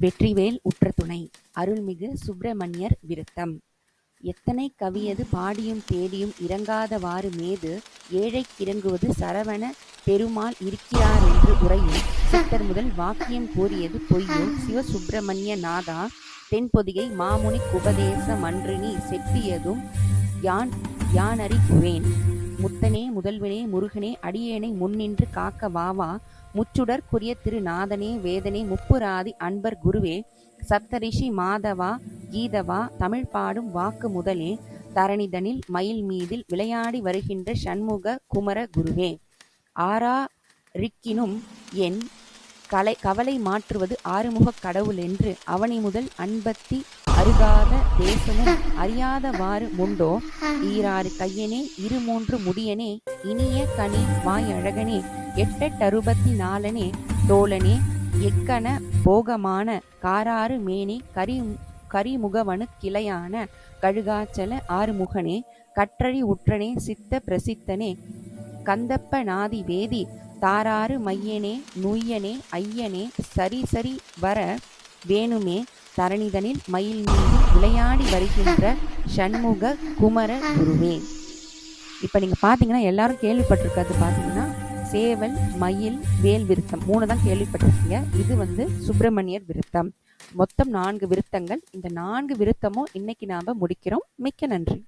வெற்றிவேல் உற்ற துணை அருள்மிகு சுப்பிரமணியர் விருத்தம். எத்தனை கவியது பாடியும் தேடியும் இறங்காதவாறு மேது ஏழை கிறங்குவது சரவண பெருமாள் இருக்கிறார் என்று உரையும் சித்தர் முதல் வாக்கியம் கூறியது பொய்யும் சிவசுப்பிரமணிய நாதா. தென்பொதிகை மாமுனிக் குபதேச மன்றினி செப்பியதும் யான் யானறிகுவேன் முத்தனே முதல்வனே முருகனே அடியேனை முன்னின்று காக்க வாவா முச்சுடர் குறிய திருநாதனே வேதனே முப்புராதி அன்பர் குருவே. சப்தரிஷி மாதவா கீதவா தமிழ் பாடும் வாக்கு முதலே. தரணிதனில் மயில் மீதில் விளையாடி வருகின்ற சண்முக குமர குருவே. ஆரா ரிக்கினும் என் கலை கவலை மாற்றுவது ஆறுமுகக் கடவுளென்று அவனி முதல் அன்பத்தி அருகாத தேசமும் அறியாதவாறு முண்டோ? ஈராறு கையனே இரு மூன்று முடியனே இனிய கனி வாயழகனே எட்டெட்டறுபத்தி நாலனே தோழனே எக்கன போகமான காராறு மேனே கரி கரிமுகவனு கிளையான கழுகாச்சல ஆறுமுகனே கற்றழி உற்றனே சித்த பிரசித்தனே கந்தப்ப நாதி வேதி தாராறு மையனே நுய்யனே ஐயனே சரி சரி வர வேணுமே தரணிதனில் மயில் மீது விளையாடி வருகின்ற சண்முக குமர குருவே. இப்போ நீங்கள் பார்த்தீங்கன்னா எல்லாரும் கேள்விப்பட்டிருக்கிறது பார்த்தீங்கன்னா சேவல் மயில் வேல் விருத்தம். மூணு தான் கேள்விப்பட்டிருக்கீங்க. இது வந்து சுப்பிரமணியர் விருத்தம். மொத்தம் நான்கு விருத்தங்கள். இந்த நான்கு விருத்தமும் இன்னைக்கு நாம் முடிக்கிறோம். மிக்க நன்றி.